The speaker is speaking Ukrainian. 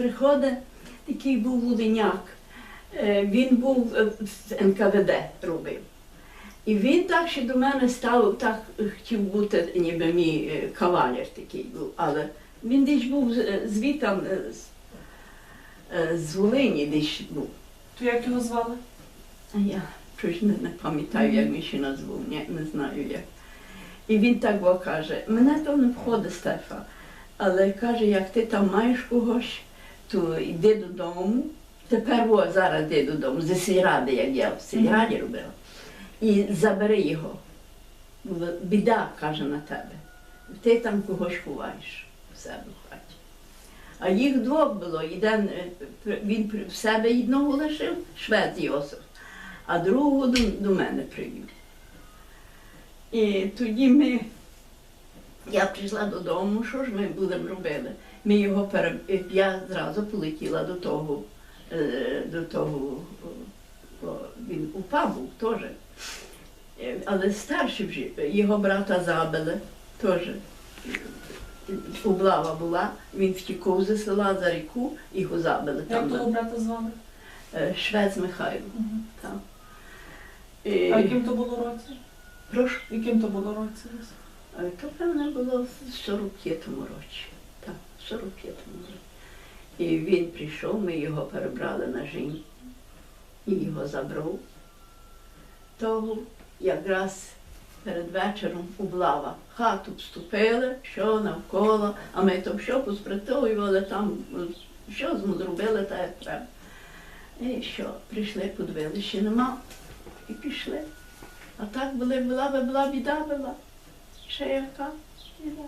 приходить, такий був волиняк. Е, Він був е, в НКВД робив. І він так ще до мене став, так хотів бути, ніби мій е, кавалер такий був. Але він десь був з- звітом з, з Волині десь був. То як його звали? А я щось не, не пам'ятаю, як він ще назвав, ні, не знаю як. І він так бо каже, мене то не входить Стефа, але каже, як ти там маєш когось, то йди додому. Тепер о, зараз йди додому, зі сільради, як я в сільраді робила. І забери його. Біда каже на тебе. Ти там когось ховаєш в себе в хаті. А їх двох було. Один, е, він в себе одного лишив, швед Йосиф, а другого до, до мене привів. І тоді ми, я прийшла додому, що ж ми будемо робити? Ми його пере... Я зразу полетіла до того, е, до того, о, о, він упав був теж. Е, Але старший вже, його брата забили теж. Облава була, він втікав зі села за ріку, його забили Як того брата звали? Е, Швець Михайло. Мгм. Там. А яким то було році? прошу, Яким то було році? То певне було в 45-му році. Так, в 45-му році. І він прийшов, ми його перебрали на жінку і його забрав. Того якраз перед вечором облава. Хату вступили, що навколо, а ми то що поспритовували, там що зробили, та як треба. І що, прийшли, подивилися, нема. І пішли. А так була би була біда була. Ще яка біда.